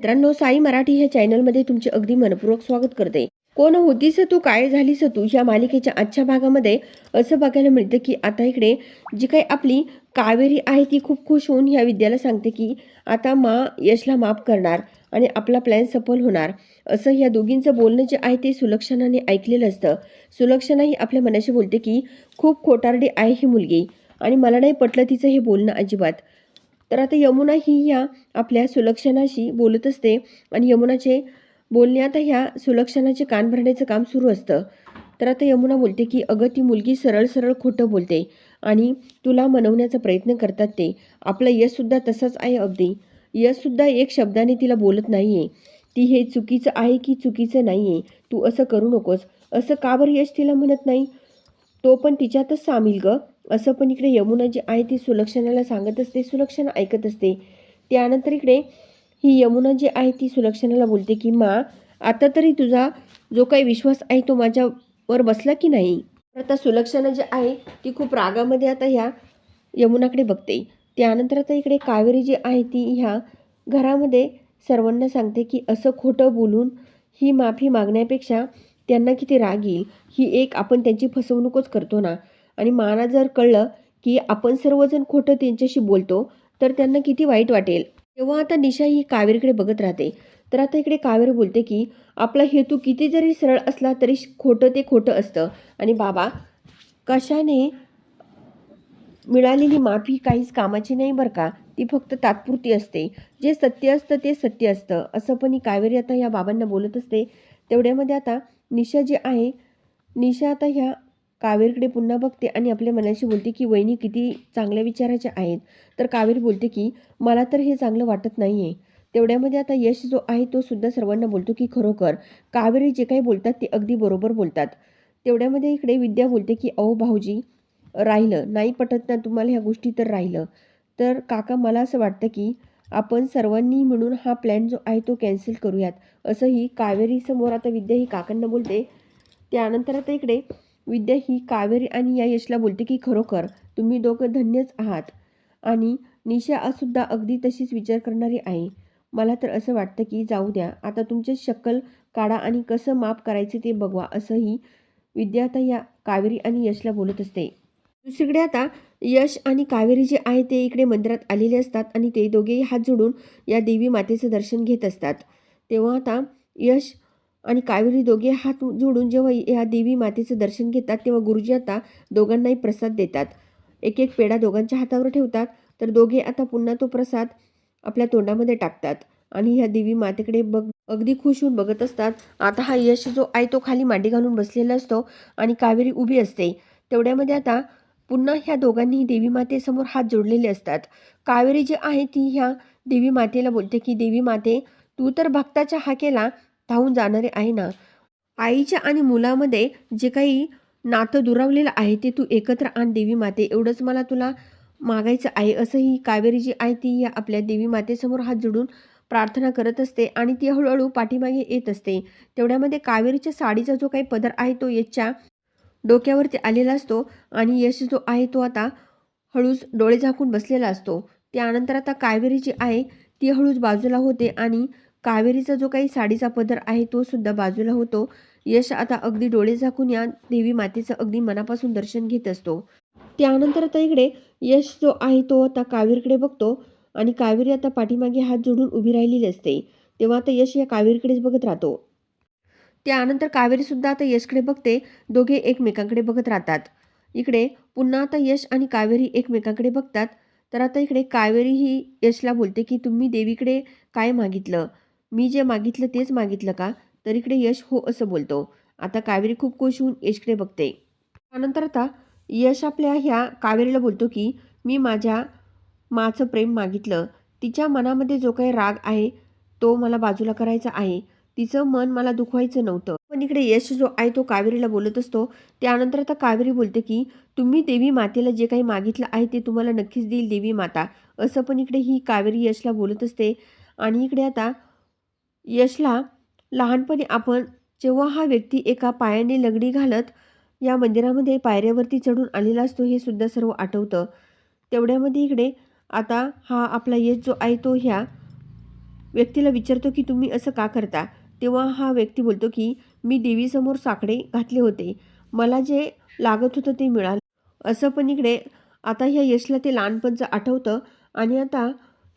मित्रांनो साई मराठी ह्या चॅनलमध्ये तुमचे अगदी मनपूर्वक स्वागत करते. कोण होतीस तू काय झालीस तू या मालिकेच्या आजच्या भागामध्ये? असं बघायला मिळतं की आता इकडे जी काही आपली कावेरी आहे ती खूप खुश होऊन ह्या विद्याला सांगते की आता मा यशला माफ करणार आणि आपला प्लॅन सफल होणार. असं ह्या दोघींचं बोलणं जे आहे ते सुलक्षणाने ऐकलेलं असतं. सुलक्षणा ही आपल्या मनाशी बोलते की खूप खोटारडी आहे ही मुलगी आणि मला नाही पटलं तिचं हे बोलणं अजिबात. तर आता यमुना ही ह्या आपल्या सुलक्षणाशी बोलत असते आणि यमुनाचे बोलणे आता ह्या सुलक्षणाचे कान भरण्याचं काम सुरू असतं. तर आता यमुना बोलते की अगं ती मुलगी सरळ सरळ खोटं बोलते आणि तुला मनवण्याचा प्रयत्न करतात ते. आपलं यशसुद्धा तसंच आहे अगदी यशसुद्धा एक शब्दाने तिला बोलत नाही आहे ती हे चुकीचं आहे की चुकीचं नाही आहे तू असं करू नकोस. असं का बरं यश तिला म्हणत नाही? तो पण तिच्यातच सामील ग. असं पण इकडे यमुना जी आहे ती सुलक्षणाला सांगत असते सुलक्षणा ऐकत असते. त्यानंतर इकडे ही यमुना जी आहे ती सुलक्षणाला बोलते की मा आता तरी तुझा जो काही विश्वास आहे तो माझ्यावर बसला की नाही? तर आता सुलक्षणा जी आहे ती खूप रागामध्ये आता ह्या यमुनाकडे बघते. त्यानंतर आता इकडे कावेरी जी आहे ती ह्या घरामध्ये सर्वांना सांगते की असं खोटं बोलून ही माफी मागण्यापेक्षा त्यांना किती राग येईल? ही एक आपण त्यांची फसवणूकच करतो ना. आणि मला जर कळलं की आपण सर्वजण खोटं त्यांच्याशी बोलतो तर त्यांना किती वाईट वाटेल. तेव्हा आता निशा ही कावेरीकडे बघत राहते. तर आता इकडे कावेरी बोलते की आपला हेतू किती जरी सरळ असला तरी खोटं ते खोटं असतं. आणि बाबा कशाने मिळालेली माफी काहीच कामाची नाही बरं का? ती फक्त तात्पुरती असते. जे सत्य असतं ते सत्य असतं. असं पण ही कावेरी आता ह्या बाबांना बोलत असते. तेवढ्यामध्ये आता निशा जी आहे निशा आता ह्या कावेरीकडे पुन्हा बघते आणि आपल्या मनाशी बोलते की वहिनी किती चांगल्या विचाराच्या आहेत. तर कावेरी बोलते की मला तर हे चांगलं वाटत नाही आहे तेवढ्यामध्ये आता यश जो आहे तो सुद्धा सर्वांना बोलतो की खरोखर कावेरी जे काही बोलतात ते अगदी बरोबर बोलतात. तेवढ्यामध्ये इकडे विद्या बोलते की अहो भाऊजी राहिलं. नाही पटत ना तुम्हाला ह्या गोष्टी तर राहिलं. तर काका मला असं वाटतं की आपण सर्वांनी म्हणून हा प्लॅन जो आहे तो कॅन्सल करूयात. असंही कावेरीसमोर आता विद्या ही काकांना बोलते. त्यानंतर आता इकडे विद्या ही कावेरी आणि या यशला बोलते की खरोखर तुम्ही दोघं धन्यच आहात. आणि निशा सुद्धा अगदी तशीच विचार करणारी आहे मला तर असं वाटतं की जाऊ द्या. आता तुमचे शक्कल काढा आणि कसं माप करायचे ते बघवा असंही विद्या आता या कावेरी आणि यशला बोलत असते. दुसरीकडे आता यश आणि कावेरी जे आहे ते इकडे मंदिरात आलेले असतात आणि ते दोघेही हात जोडून या देवी मातेचं दर्शन घेत असतात. तेव्हा आता यश आणि कावेरी दोघे हात जोडून जेव्हा या देवी मातेचं दर्शन घेतात तेव्हा गुरुजी आता दोघांनाही प्रसाद देतात. एक एक पेढा दोघांच्या हातावर ठेवतात तर दोघे आता पुन्हा तो प्रसाद आपल्या तोंडामध्ये टाकतात. आणि ह्या देवी मातेकडे बघ अगदी खुश होऊन बघत असतात. आता हा यश जो आहे तो खाली मांडी घालून बसलेला असतो आणि कावेरी उभी असते. तेवढ्यामध्ये आता पुन्हा ह्या दोघांनी देवी मातेसमोर हात जोडलेले असतात. कावेरी जी आहे ती ह्या देवी मातेला बोलते की देवी माते तू तर भक्ताच्या हाकेला धावून जाणारे आहे ना? आईच्या आणि मुलामध्ये जे काही नातं दुरावलेलं आहे ते तू एकत्र आण देवी माते. एवढंच मला तुला मागायचं आहे. असंही कावेरी जी आहे ती या आपल्या देवी मातेसमोर हात जोडून प्रार्थना करत असते आणि ती हळूहळू पाठीमागे येत असते. तेवढ्यामध्ये कावेरीच्या साडीचा जो काही पदर आहे तो यशच्या डोक्यावरती आलेला असतो आणि यश जो आहे तो आता हळूच डोळे झाकून बसलेला असतो. त्यानंतर आता कावेरी जी आहे ती हळूच बाजूला होते आणि कावेरीचा जो काही साडीचा पदर आहे तो सुद्धा बाजूला होतो. यश आता अगदी डोळे झाकून या देवी मातेचं अगदी मनापासून दर्शन घेत असतो. त्यानंतर आता इकडे यश जो आहे तो आता कावेरीकडे बघतो आणि कावेरी आता पाठीमागे हात जोडून उभी राहिलेली असते. तेव्हा आता यश या कावेरीकडेच बघत राहतो. त्यानंतर कावेरीसुद्धा आता यशकडे बघते. दोघे एकमेकांकडे बघत राहतात. इकडे पुन्हा आता यश आणि कावेरी एकमेकांकडे बघतात. तर आता इकडे कावेरी ही यशला बोलते की तुम्ही देवीकडे काय मागितलं? मी जे मागितलं तेच मागितलं का? तर इकडे यश हो असं बोलतो. आता कावेरी खूप खुश होऊन यशकडे बघते. त्यानंतर आता यश आपल्या ह्या कावेरीला बोलतो की मी माझ्या माचं प्रेम मागितलं. तिच्या मनामध्ये जो काही राग आहे तो मला बाजूला करायचा आहे. तिचं मन मला दुखवायचं नव्हतं. पण इकडे यश जो आहे तो कावेरीला बोलत असतो. त्यानंतर आता कावेरी बोलते की तुम्ही देवी मातेला जे काही मागितलं आहे ते तुम्हाला नक्कीच देईल देवी माता. असं पण इकडे ही कावेरी यशला बोलत असते. आणि इकडे आता यशला लहानपणी आपण जेव्हा हा व्यक्ती एका पायाने लगडी घालत या मंदिरामध्ये पायऱ्यावरती चढून आलेला असतो हे सुद्धा सर्व आठवतं. तेवढ्यामध्ये इकडे आता हा आपला यश जो आहे तो ह्या व्यक्तीला विचारतो की तुम्ही असं का करता? तेव्हा हा व्यक्ती बोलतो की मी देवीसमोर साकडे घातले होते. मला जे लागत होतं ते मिळालं. असं पण इकडे आता ह्या यशला ते लहानपणचं आठवतं. आणि आता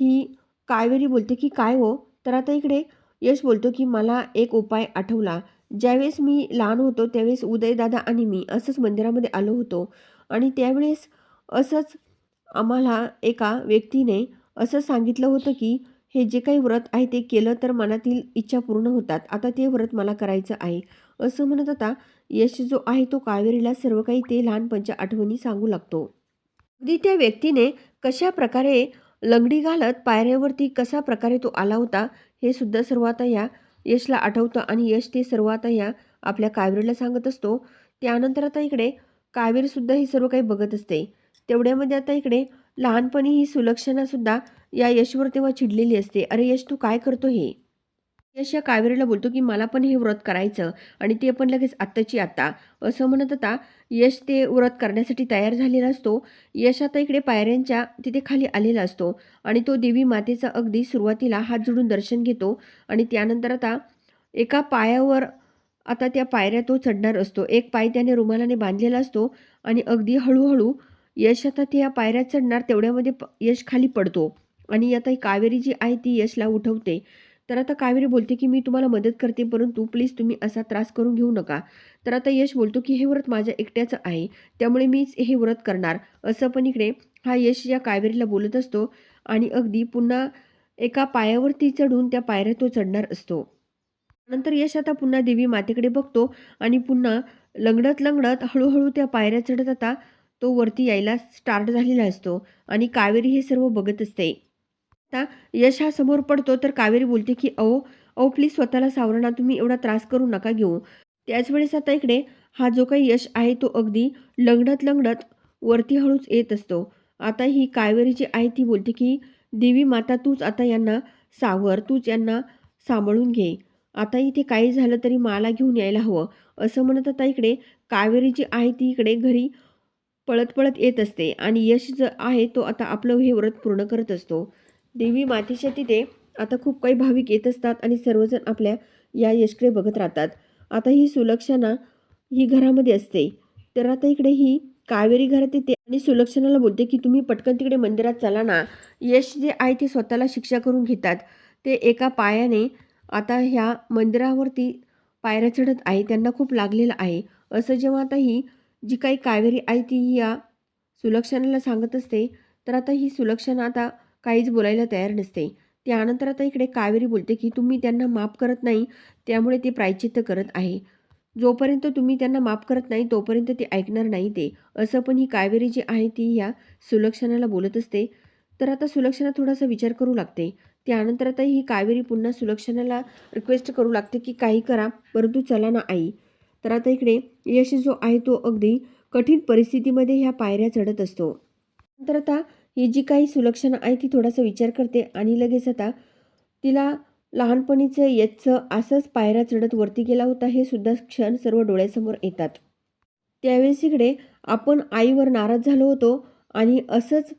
ही कावेरी बोलते की काय हो? तर आता इकडे यश बोलतो की मला एक उपाय आठवला. ज्यावेळेस मी लहान होतो त्यावेळेस उदयदादा आणि मी असंच मंदिरामध्ये आलो होतो. आणि त्यावेळेस असंच आम्हाला एका व्यक्तीने असं सांगितलं होतं की हे जे काही व्रत आहे ते केलं तर मनातील इच्छा पूर्ण होतात. आता ते व्रत मला करायचं आहे. असं म्हणत आता यश जो आहे तो कावेरीला सर्व काही ते लहानपणच्या आठवणी सांगू लागतो. अगदी त्या व्यक्तीने कशा प्रकारे लंगडी घालत पायऱ्यावरती कसा प्रकारे तो आला होता हे सुद्धा सर्व आता या यशला आठवतं आणि यश ते सर्व आता या आपल्या कावेरीला सांगत असतो. त्यानंतर आता इकडे कावेरीसुद्धा हे सर्व काही बघत असते. तेवढ्यामध्ये आता इकडे लहानपणी ही सुलक्षणासुद्धा या यशवर तेव्हा चिडलेली असते. अरे यश तू काय करतो हे? यश या कावेरीला बोलतो की मला पण हे व्रत करायचं आणि ते पण लगेच आत्ताची आत्ता. असं म्हणत आता यश ते व्रत करण्यासाठी तयार झालेला असतो. यश आता इकडे पायऱ्यांच्या तिथे खाली आलेला असतो आणि तो देवी मातेचा अगदी सुरुवातीला हात जोडून दर्शन घेतो आणि त्यानंतर आता एका पायावर आता त्या पायऱ्या तो चढणार असतो. एक पाय त्याने रुमालाने बांधलेला असतो आणि अगदी हळूहळू यश आता त्या पायऱ्या चढणार तेवढ्यामध्ये यश खाली पडतो. आणि आता कावेरी जी आहे ती यशला उठवते. तर आता कावेरी बोलते की मी तुम्हाला मदत करते परंतु प्लीज तुम्ही असा त्रास करून घेऊ नका. तर आता यश बोलतो की हे व्रत माझ्या एकट्याचं आहे त्यामुळे मीच हे व्रत करणार. असं पण इकडे हा यश या कावेरीला बोलत असतो आणि अगदी पुन्हा एका पायावरती चढून त्या पायऱ्या तो चढणार असतो. नंतर यश आता पुन्हा देवी मातेकडे बघतो आणि पुन्हा लंगडत लंगडत हळूहळू त्या पायऱ्या चढत आता तो वरती यायला स्टार्ट झालेला असतो आणि कावेरी हे सर्व बघत असते. आता यश हा समोर पडतो तर कावेरी बोलते की अहो अहो प्लीज स्वतःला सावरणा तुम्ही एवढा त्रास करू नका घेऊ. त्याच वेळेस आता इकडे हा जो काही यश आहे तो अगदी लंगडत लंगडत वरती हळूच येत असतो. आता ही कावेरीची आहे ती बोलते की देवी माता तूच आता यांना सावर तूच यांना सांभाळून घे. आता इथे काही झालं तरी मला घेऊन यायला हवं. असं म्हणत आता इकडे कावेरी जी आहे ती इकडे घरी पळत पळत येत असते. आणि यश जो आहे तो आता आपलं हे व्रत पूर्ण करत असतो. देवी मातेच्या तिथे आता खूप काही भाविक येत असतात आणि सर्वजण आपल्या या यशकडे बघत राहतात. आता ही सुलक्षणा ही घरामध्ये असते. तर आता इकडे ही कावेरी घरात येते आणि सुलक्षणाला बोलते की तुम्ही पटकन तिकडे मंदिरात चला ना. यश जे आहे ते स्वतःला शिक्षा करून घेतात. ते एका पायाने आता ह्या मंदिरावरती पायऱ्या चढत आहे. त्यांना खूप लागलेलं आहे. असं जेव्हा आता ही जी काही कावेरी आहे ती या सुलक्षणाला सांगत असते तर आता ही सुलक्षणा आता काहीच बोलायला तयार नसते. त्यानंतर आता इकडे कावेरी बोलते की तुम्ही त्यांना माफ करत नाही त्यामुळे ते प्रायचित्त करत आहे. जोपर्यंत तुम्ही त्यांना माफ करत नाही तोपर्यंत ते ऐकणार नाही ते. असं पण ही कावेरी जी आहे ती ह्या सुलक्षणाला बोलत असते. तर आता सुलक्षणा थोडासा विचार करू लागते. त्यानंतर आता ही कावेरी पुन्हा सुलक्षणाला रिक्वेस्ट करू लागते की काही करा परंतु चला ना आई. तर आता इकडे यश जो आहे तो अगदी कठीण परिस्थितीमध्ये ह्या पायऱ्या चढत असतो. तर आता ही जी काही सुलक्षणा आहे ती थोडासा विचार करते आणि लगेच आता तिला लहानपणीचं याचं असंच पायऱ्या चढत वरती गेला होता हे सुद्धा क्षण सर्व डोळ्यासमोर येतात. त्यावेळेस इकडे आपण आईवर नाराज झालो होतो आणि असंच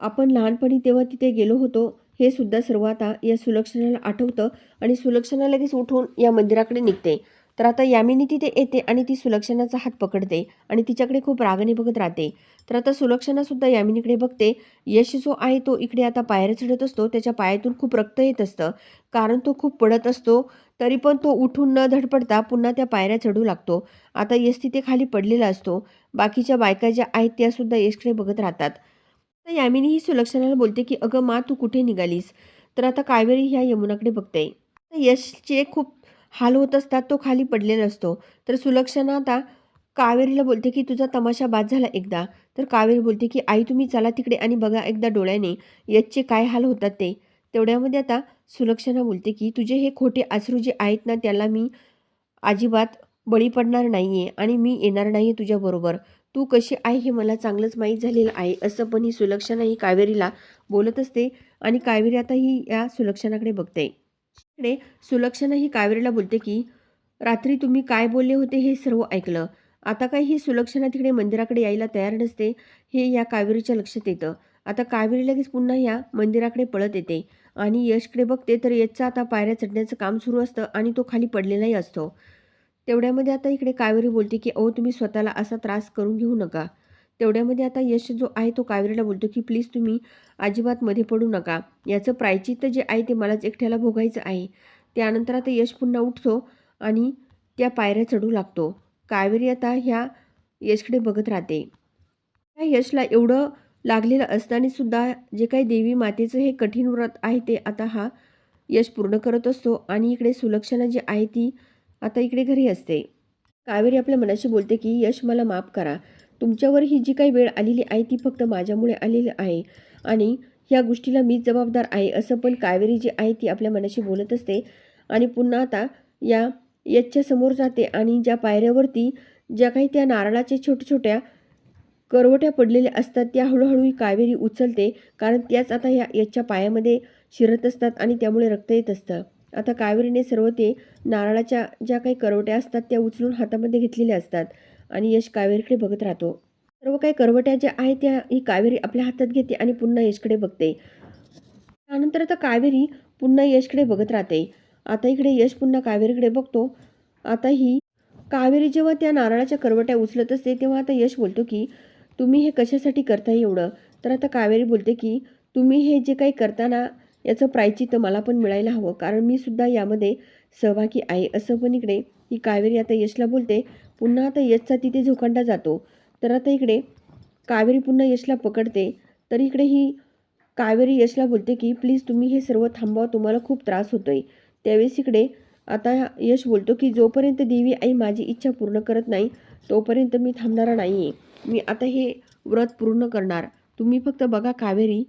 आपण लहानपणी तेव्हा तिथे गेलो होतो हे सुद्धा सर्व आता या सुलक्षणाला आठवतं आणि सुलक्षणा लगेच उठून या मंदिराकडे निघते. तर आता यामिनी तिथे येते आणि ती सुलक्षणाचा हात पकडते आणि तिच्याकडे खूप रागाने बघत राहते. तर आता सुलक्षणासुद्धा यामिनीकडे बघते. यश जो आहे तो इकडे आता पायऱ्या चढत असतो. त्याच्या पायातून खूप रक्त येत असतं. कारण तो खूप पडत असतो. तरी पण तो उठून न धडपडता पुन्हा त्या पायऱ्या चढू लागतो. आता यश तिथे खाली पडलेला असतो. बाकीच्या बायका ज्या आहेत त्यासुद्धा यशकडे बघत राहतात. तर यामिनी ही सुलक्षणाला बोलते की अगं मा तू कुठे निघालीस? तर आता कावेरी ह्या यमुनाकडे बघते. यशचे खूप हाल होत असतात तो खाली पडलेला असतो. तर सुलक्षणा आता कावेरीला बोलते की तुझा तमाशा बाद झाला एकदा. तर कावेरी बोलते की आई तुम्ही चला तिकडे आणि बघा एकदा डोळ्याने यशचे काय हाल होतात ते. तेवढ्यामध्ये आता सुलक्षणा बोलते की तुझे हे खोटे आसरू जे आहेत ना त्याला मी अजिबात बळी पडणार नाही आहे आणि मी येणार नाही आहे तुझ्याबरोबर तू कशी आहे हे मला चांगलंच माहीत झालेलं आहे असं पण ही सुलक्षणा ही कावेरीला बोलत असते आणि कावेरी आता ही या सुलक्षणाकडे बघते. इकडे सुलक्षणा ही कावेरीला बोलते की रात्री तुम्ही काय बोलले होते हे सर्व ऐकलं. आता काही ही सुलक्षणा तिकडे मंदिराकडे यायला तयार नसते हे या कावेरीच्या लक्षात येतं. आता कावेरी लगेच पुन्हा या मंदिराकडे पळत येते. आणि यशकडे बघते तर यशचा आता पायऱ्या चढण्याचं काम सुरू असतं आणि तो खाली पडलेलाही असतो. तेवढ्यामध्ये आता इकडे कावेरी बोलते की अहो तुम्ही स्वतःला असा त्रास करून घेऊ नका. तेवढ्यामध्ये आता यश जो आहे तो कावेरीला बोलतो की प्लीज तुम्ही अजिबात मध्ये पडू नका. याचं प्रायचित्त जे आहे ते मलाच एकट्याला भोगायचं आहे. त्यानंतर आता यश पुन्हा उठतो आणि त्या पायऱ्या चढू लागतो. कावेरी आता ह्या यशकडे बघत राहते. त्या यशला एवढं लागलेलं असताना सुद्धा जे काही देवी मातेचं हे कठीण व्रत आहे ते आता हा यश पूर्ण करत असतो आणि इकडे सुलक्षणा जी आहे ती आता इकडे घरी असते. कावेरी आपल्या मनाशी बोलते की यश मला माफ करा. तुमच्यावर ही जी काही वेळ आलेली आहे ती फक्त माझ्यामुळे आलेली आहे. आणि ह्या गोष्टीला मीच जबाबदार आहे असं पण कावेरी जी आहे ती आपल्या मनाशी बोलत असते. आणि पुन्हा आता या यशच्या समोर जाते आणि ज्या पायऱ्यावरती ज्या काही त्या नारळाच्या छोट्या छोट्या करवट्या पडलेल्या असतात त्या हळूहळू कावेरी उचलते. कारण त्याच आता ह्या याच्या पायामध्ये शिरत असतात आणि त्यामुळे रक्त येत असतं. आता कावेरीने सर्व ते नारळाच्या ज्या काही करवट्या असतात त्या उचलून हातामध्ये घेतलेल्या असतात. आणि यश कावेरीकडे बघत राहतो. सर्व काही करवट्या ज्या आहेत त्या ही कावेरी आपल्या हातात घेते आणि पुन्हा यशकडे बघते. त्यानंतर आता कावेरी पुन्हा यशकडे बघत राहते. आता इकडे यश पुन्हा कावेरीकडे बघतो. आता ही कावेरी जेव्हा त्या नारळाच्या करवट्या उचलत असते तेव्हा आता यश बोलतो की तुम्ही हे कशासाठी करताय एवढं? तर आता कावेरी बोलते की तुम्ही हे जे काही करताना याचं प्रायचित्त मला पण मिळायला हवं कारण मी सुद्धा यामध्ये सहभागी आहे. असं पण इकडे ही कावेरी आता यशला बोलते. पुन्हा आता यशचा तिथे झोखंडा जातो. तर आता इकडे कावेरी पुन्हा यशला पकडते. तर इकडे ही कावेरी यशला बोलते की प्लीज तुम्ही हे सर्व थांबवा तुम्हाला खूप त्रास होतो आहे त्यावेळेस इकडे आता यश बोलतो की जोपर्यंत देवी आई माझी इच्छा पूर्ण करत नाही तोपर्यंत मी थांबणारा नाही आहे मी आता हे व्रत पूर्ण करणार. तुम्ही फक्त बघा कावेरी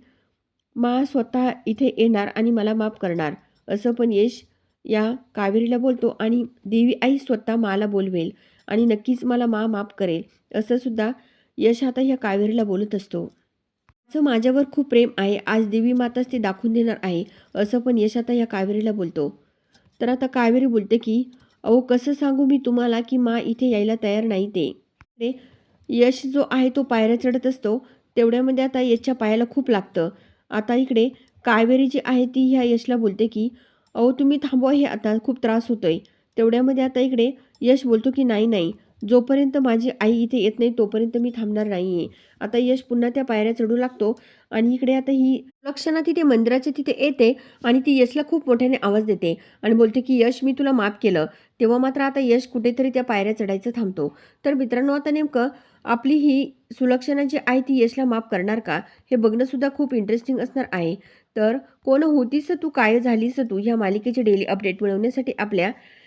मा स्वतः इथे येणार आणि मला माफ करणार. असं पण यश या कावेरीला बोलतो आणि देवी आई स्वतः माला बोलवेल. आणि नक्कीच मला मा माफ करेल. असंसुद्धा यश आता ह्या कावेरीला बोलत असतो. असं माझ्यावर खूप प्रेम आहे. आज देवी माताच ते दाखवून देणार आहे असं पण यश आता ह्या कावेरीला बोलतो. तर आता कावेरी बोलते की अहो कसं सांगू मी तुम्हाला की मा इथे यायला तयार नाही ते? ते यश जो आहे तो पायऱ्या चढत असतो. तेवढ्यामध्ये आता यशच्या पायाला खूप लागतं. आता इकडे कावेरी जी आहे ती ह्या यशला बोलते की अहो तुम्ही थांबवा हे आता खूप त्रास होतोय. तेवढ्यामध्ये आता इकडे यश बोलतो की नाही नाही. जोपर्यंत माझी आई इथे येत नाही तोपर्यंत मी थांबणार नाही आहे आता यश पुन्हा त्या पायऱ्या चढू लागतो आणि इकडे आता ही लक्षणा तिथे मंदिराच्या तिथे येते आणि ती यशला खूप मोठ्याने आवाज देते आणि बोलते की यश मी तुला माफ केलं. तेव्हा मात्र आता यश कुठेतरी त्या पायऱ्या चढायचं थांबतो. तर मित्रांनो आता नेमकं आपली ही सुलक्षणा जी आहे ती यशला माफ करणार का? हे बघणंसुद्धा खूप इंटरेस्टिंग असणार आहे. तर कोण होतीस तू काय झालीस तू ह्या मालिकेचे डेली अपडेट मिळवण्यासाठी आपल्या